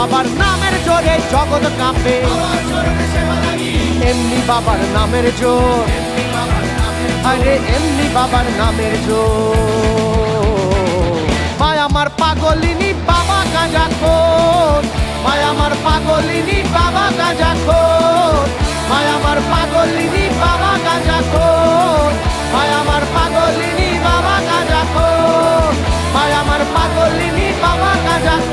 বাবার নামের জোরে জগৎ কাঁপে। এমনি বাবার নামের জোর। আরে, এমনি বাবার নামের জোর। মা আমার পাগলিনি বাবা গাঁজা খোর। ভাই, আমার পাগলিনি বাবা গাঁজা খোর। মা আমার পাগলিনি বাবা গাঁজা খোর। মা আমার পাগলিনি বাবা গাঁজা খোর। মা আমার পাগলিনি বাবা গাঁজা